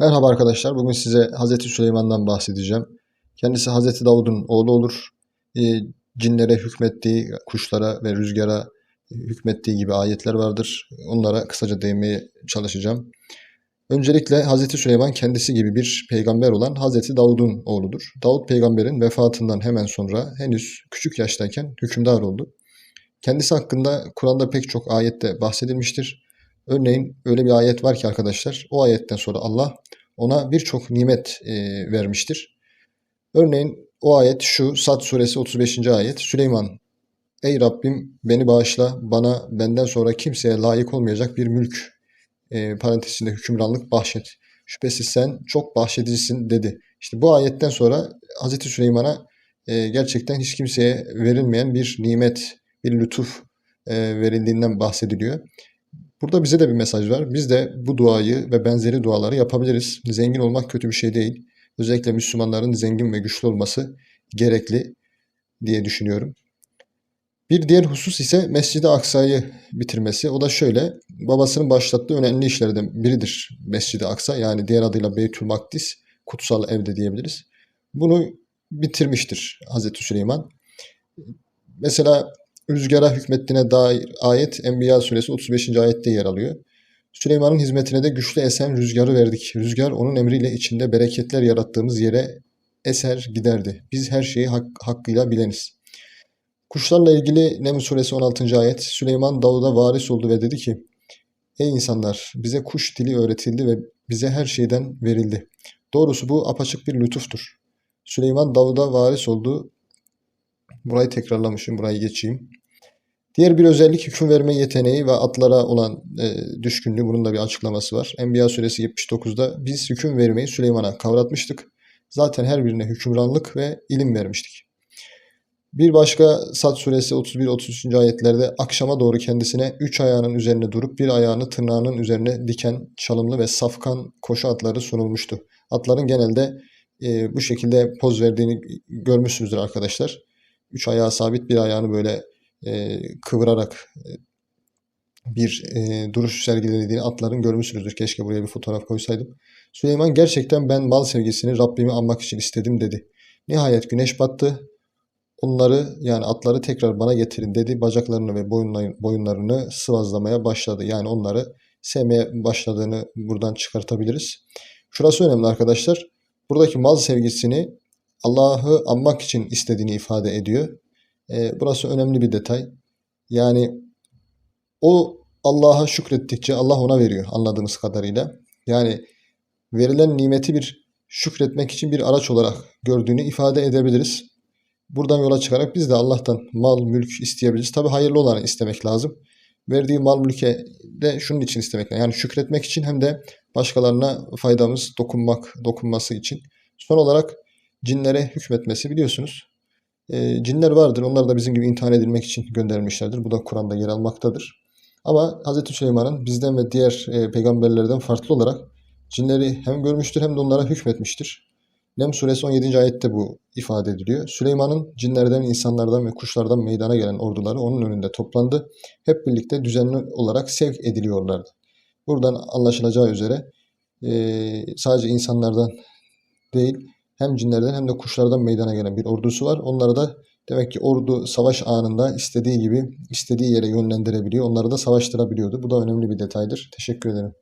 Merhaba arkadaşlar. Bugün size Hazreti Süleyman'dan bahsedeceğim. Kendisi Hazreti Davud'un oğlu olur. E, cinlere hükmettiği, kuşlara ve rüzgara hükmettiği gibi ayetler vardır. Onlara kısaca değinmeye çalışacağım. Öncelikle Hazreti Süleyman kendisi gibi bir peygamber olan Hazreti Davud'un oğludur. Davud peygamberin vefatından hemen sonra henüz küçük yaştayken hükümdar oldu. Kendisi hakkında Kur'an'da pek çok ayette bahsedilmiştir. Örneğin öyle bir ayet var ki arkadaşlar, o ayetten sonra Allah ona birçok nimet e, vermiştir. Örneğin o ayet şu, Sad suresi 35. ayet, Süleyman, Ey Rabbim beni bağışla, bana benden sonra kimseye layık olmayacak bir mülk, e, parantezinde hükümranlık bahşet. Şüphesiz sen çok bahşedicisin dedi. İşte bu ayetten sonra Hazreti Süleyman'a e, gerçekten hiç kimseye verilmeyen bir nimet, bir lütuf e, verildiğinden bahsediliyor. Burada bize de bir mesaj var. Biz de bu duayı ve benzeri duaları yapabiliriz. Zengin olmak kötü bir şey değil. Özellikle Müslümanların zengin ve güçlü olması gerekli diye düşünüyorum. Bir diğer husus ise Mescid-i Aksa'yı bitirmesi. O da şöyle, babasının başlattığı önemli işlerden biridir Mescid-i Aksa. Yani diğer adıyla Beytül Makdis, kutsal evde diyebiliriz. Bunu bitirmiştir Hazreti Süleyman. Mesela rüzgara hükmettiğine dair ayet Enbiya suresi 35. ayette yer alıyor. Süleyman'ın hizmetine de güçlü esen rüzgarı verdik. Rüzgar onun emriyle içinde bereketler yarattığımız yere eser giderdi. Biz her şeyi hak, hakkıyla bileniz. Kuşlarla ilgili Neml suresi 16. ayet Süleyman Davud'a varis oldu ve dedi ki Ey insanlar bize kuş dili öğretildi ve bize her şeyden verildi. Doğrusu bu apaçık bir lütuftur. Süleyman Davud'a varis oldu. Burayı tekrarlamışım, burayı geçeyim. Diğer bir özellik hüküm verme yeteneği ve atlara olan e, düşkünlüğü. Bunun da bir açıklaması var. Enbiya suresi 79'da biz hüküm vermeyi Süleyman'a kavratmıştık. Zaten her birine hükümranlık ve ilim vermiştik. Bir başka Sad suresi 31-33. ayetlerde akşama doğru kendisine üç ayağının üzerine durup bir ayağını tırnağının üzerine diken çalımlı ve safkan koşu atları sunulmuştu. Atların genelde e, bu şekilde poz verdiğini görmüşsünüzdür arkadaşlar. Üç ayağı sabit bir ayağını böyle e, kıvırarak e, bir e, duruş sergilediğini atların görmüşsünüzdür. Keşke buraya bir fotoğraf koysaydım. Süleyman gerçekten ben mal sevgisini Rabbimi anmak için istedim dedi. Nihayet güneş battı. Onları yani atları tekrar bana getirin dedi. Bacaklarını ve boyunlarını sıvazlamaya başladı. Yani onları sevmeye başladığını buradan çıkartabiliriz. Şurası önemli arkadaşlar. Buradaki mal sevgisini Allah'ı anmak için istediğini ifade ediyor. E, burası önemli bir detay. Yani o Allah'a şükrettikçe Allah ona veriyor anladığımız kadarıyla. Yani verilen nimeti bir şükretmek için bir araç olarak gördüğünü ifade edebiliriz. Buradan yola çıkarak biz de Allah'tan mal, mülk isteyebiliriz. Tabi hayırlı olanı istemek lazım. Verdiği mal mülke de şunun için istemek lazım. Yani şükretmek için hem de başkalarına faydamız dokunmak, dokunması için. Son olarak cinlere hükmetmesi biliyorsunuz. E, cinler vardır. Onlar da bizim gibi imtihan edilmek için gönderilmişlerdir. Bu da Kur'an'da yer almaktadır. Ama Hz. Süleyman'ın bizden ve diğer e, peygamberlerden farklı olarak cinleri hem görmüştür hem de onlara hükmetmiştir. Nem suresi 17. ayette bu ifade ediliyor. Süleyman'ın cinlerden, insanlardan ve kuşlardan meydana gelen orduları onun önünde toplandı. Hep birlikte düzenli olarak sevk ediliyorlardı. Buradan anlaşılacağı üzere e, sadece insanlardan değil hem cinlerden hem de kuşlardan meydana gelen bir ordusu var. Onları da demek ki ordu savaş anında istediği gibi istediği yere yönlendirebiliyor. Onları da savaştırabiliyordu. Bu da önemli bir detaydır. Teşekkür ederim.